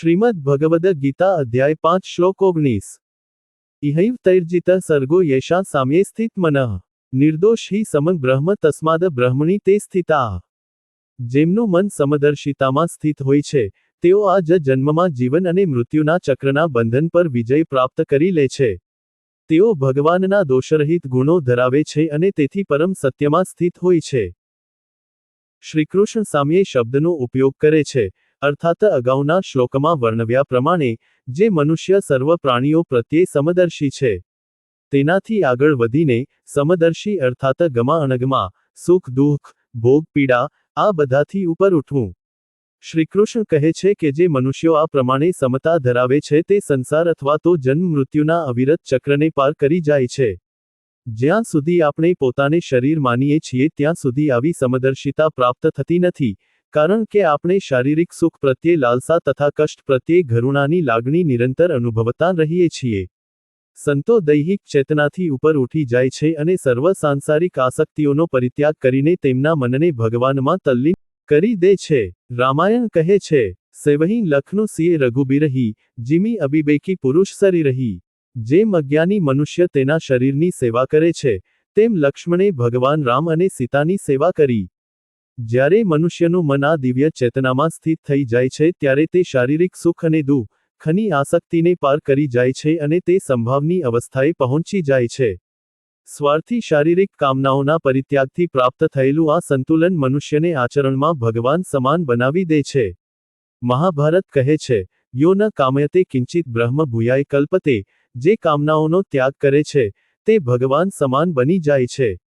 શ્રીમદ ભગવદ ગીતા અધ્યાય પાંચ શ્લોક ઓગણીસ. ઇહૈવ તૈર્જિત સર્ગો યેશા સામ્યે સ્થિત મનઃ. નિર્દોષ હિ સમં બ્રહ્મ તસ્માદ બ્રહ્મણી તે સ્થિતા. જેમનું મન સમદર્શિતામાં સ્થિત હોય છે, તેઓ આ જ જન્મમાં જીવન અને મૃત્યુના ચક્રના બંધન પર વિજય પ્રાપ્ત કરી લે છે. તેઓ ભગવાનના દોષરહિત ગુણો ધરાવે છે અને તેથી પરમ સત્યમાં સ્થિત હોય છે. શ્રીકૃષ્ણ સામ્યે શબ્દનો ઉપયોગ કરે છે અર્થાત અગાઉના શ્લોકમાં વર્ણવ્યા પ્રમાણે, જે મનુષ્ય સર્વ પ્રાણીઓ પ્રત્યે સમદર્શી છે. તેનાથી આગળ વધીને, સમદર્શી અર્થાત ગમા અણગમા, સુખ, દુઃખ, ભોગ, પીડા, આ બધાથી ઉપર ઉઠવું. શ્રીકૃષ્ણ કહે છે કે જે મનુષ્યો આ પ્રમાણે સમતા ધરાવે છે તે સંસાર અથવા તો જન્મ મૃત્યુના અવિરત ચક્રને પાર કરી જાય છે. જ્યાં સુધી આપણે પોતાને શરીર માનીએ છીએ ત્યાં સુધી આવી સમદર્શિતા પ્રાપ્ત થતી નથી. કારણ કે આપણે શારીરિક સુખ પ્રત્યે લાલસા તથા કષ્ટ પ્રત્યે ઘરુણાની લાગણી નિરંતર અનુભવતા રહીએ છીએ. સંતો દૈહિક ચેતનાથી ઉપર ઉઠી જાય છે અને સર્વ સાંસારિક આસક્તિઓનો પરિત્યાગ કરીને તેમના મનને ભગવાનમાં તલ્લીન કરી દે છે. રામાયણ કહે છે, સેવહી લખનું સિંહ રઘુબીરહી, જીમી અબિબેકી પુરુષ સરી રહી. જેમ અજ્ઞાની મનુષ્ય તેના શરીરની સેવા કરે છે, તેમ લક્ષ્મણે ભગવાન રામ અને સીતાની સેવા કરી. જ્યારે મનુષ્યનું મન આ દિવ્ય ચેતનામાં સ્થિત થઈ જાય છે ત્યારે તે શારીરિક સુખ અને દુઃખની આસક્તિને પાર કરી જાય છે અને તે સંભાવની અવસ્થાએ પહોંચી જાય છે. સ્વાર્થી શારીરિક કામનાઓના પરિત્યાગથી પ્રાપ્ત થયેલું આ સંતુલન મનુષ્યને આચરણમાં ભગવાન સમાન બનાવી દે છે. મહાભારત કહે છે, યો ન કામયતે કિંચિત બ્રહ્મ ભૂયાય કલ્પતે, જે કામનાઓનો ત્યાગ કરે છે, તે ભગવાન સમાન બની જાય છે.